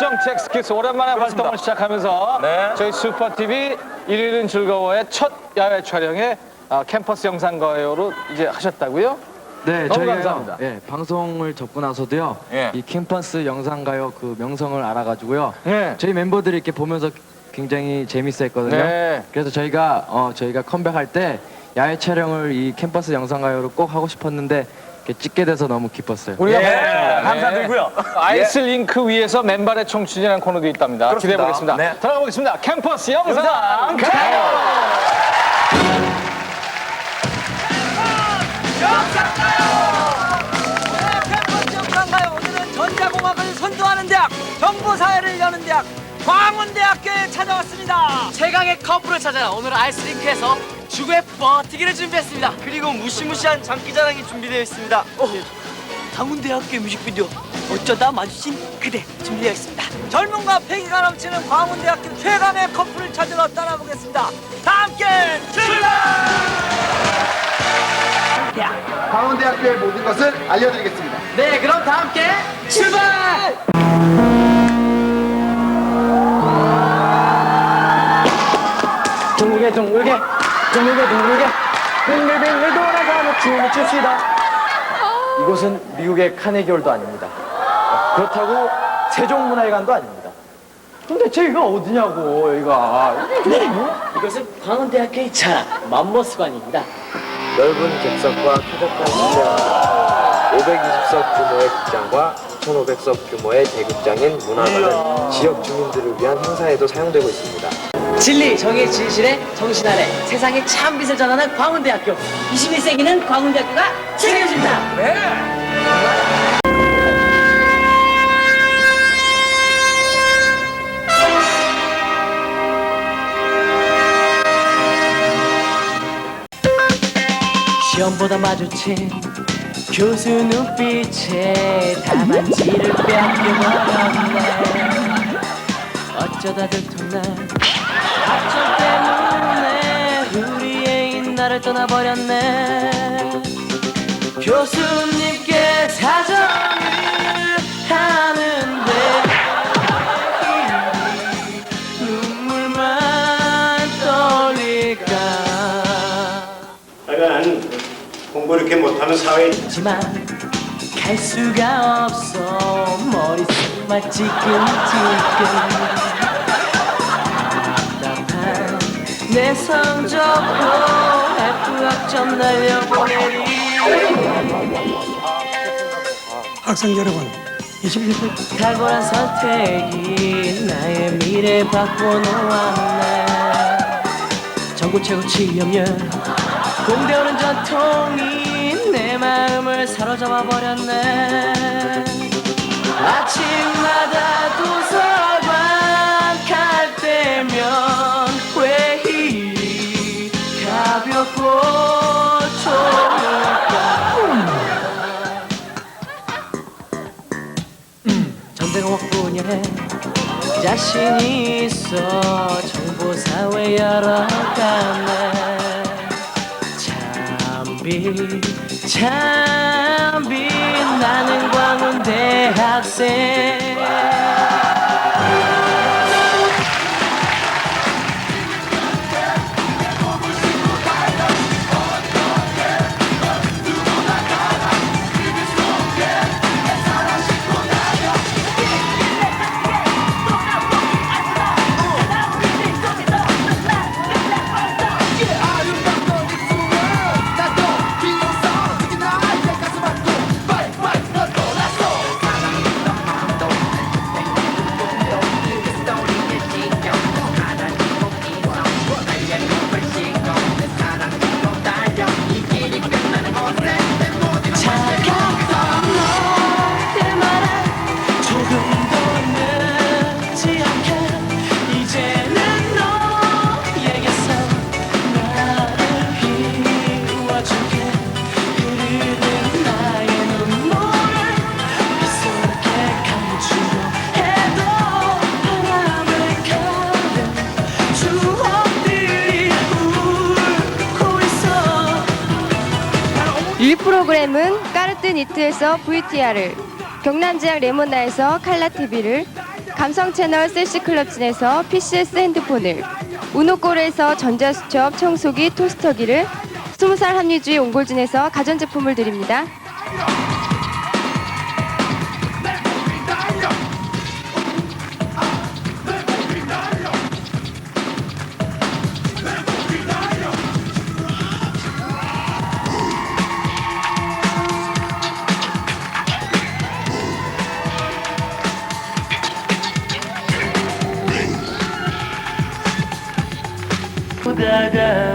수정책 스키스 오랜만에 활동을 시작하면서 네. 저희 슈퍼TV 일일은 즐거워의 첫 야외 촬영에 아, 캠퍼스 영상가요로 이제 하셨다고요? 네, 너무 저희가 감사합니다. 예, 방송을 접고 나서도요. 예. 이 캠퍼스 영상가요 그 명성을 알아가지고요. 네. 저희 멤버들이 이렇게 보면서 굉장히 재밌어했거든요. 네. 그래서 저희가 어, 저희가 컴백할 때 야외 촬영을 이 캠퍼스 영상가요로 꼭 하고 싶었는데 이렇게 찍게 돼서 너무 기뻤어요. 우리가 예, 감사드리고요. 아이스링크 위에서 맨발의 청춘이라는 코너도 있답니다. 기대해. 보겠습니다. 네. 들어가 보겠습니다. 캠퍼스 영상 가요. 캠퍼스 영상가요 오늘은 전자공학을 선도하는 대학 정보사회를 여는 대학 광운대학교에 찾아왔습니다 최강의 커플을 찾아라 오늘 아이스링크에서 주구의 버티기를 준비했습니다. 그리고 무시무시한 장기자랑이 준비되어 있습니다. 광운대학교 뮤직비디오 어쩌다 마주친 그대 준비되어 있습니다. 젊음과 패기가 넘치는 광운대학교 최강의 커플을 찾으러 떠나보겠습니다. 다 함께 출발! 강원대학교의 모든 것을 알려드리겠습니다. 네 그럼 다 함께 출발 둥글게 둥글게 빙글빙글 돌아가며 춤을 춥시다. 이곳은 미국의 카네기홀도 아닙니다. 그렇다고 세종문화회관도 아닙니다. 근데 저희가 어디냐고 여기가. 이것은 광운대학교의 자랑 맘모스관입니다. 넓은 객석과 쾌적한 시장 520석 규모의 극장과 1,500석 규모의 대극장인 문화관은 지역 주민들을 위한 행사에도 사용되고 있습니다. 진리 정의 진실의 정신 아래 세상의 참빛을 전하는 광운대학교. 21세기는 광운대학교가 책임집니다. 시험보다 마주친 교수 눈빛에 답안지를 뺏겨버렸네. 어쩌다 들통난 학점 때문에 우리의 인나를 떠나버렸네. 교수님께 사정을 하는데 눈물만 떨릴까. 하여간 공부 이렇게 못하면 사회에 하지만 갈 수가 없어. 머릿속만 찌끈찌끈 내 성적표 F 학점 날려보내리. 학생 여러분, 21세. 탁월한 선택이 나의 미래 바꿔놓았네. 전국 최고 취업률 공대 오는 전통이 내 마음을 사로잡아 버렸네. 아침마다 도서관 갈 때면 자신이 있어 정보사회 여러 가네. 참비 참비 나는 광운 대 학생 프로그램은 까르뜨 니트에서 VTR을, 경남지역 레모나에서 칼라 TV를, 감성 채널 셀시클럽진에서 PCS 핸드폰을, 우노골에서 전자수첩, 청소기, 토스터기를, 20살 합리주의 옹골진에서 가전제품을 드립니다. 보다가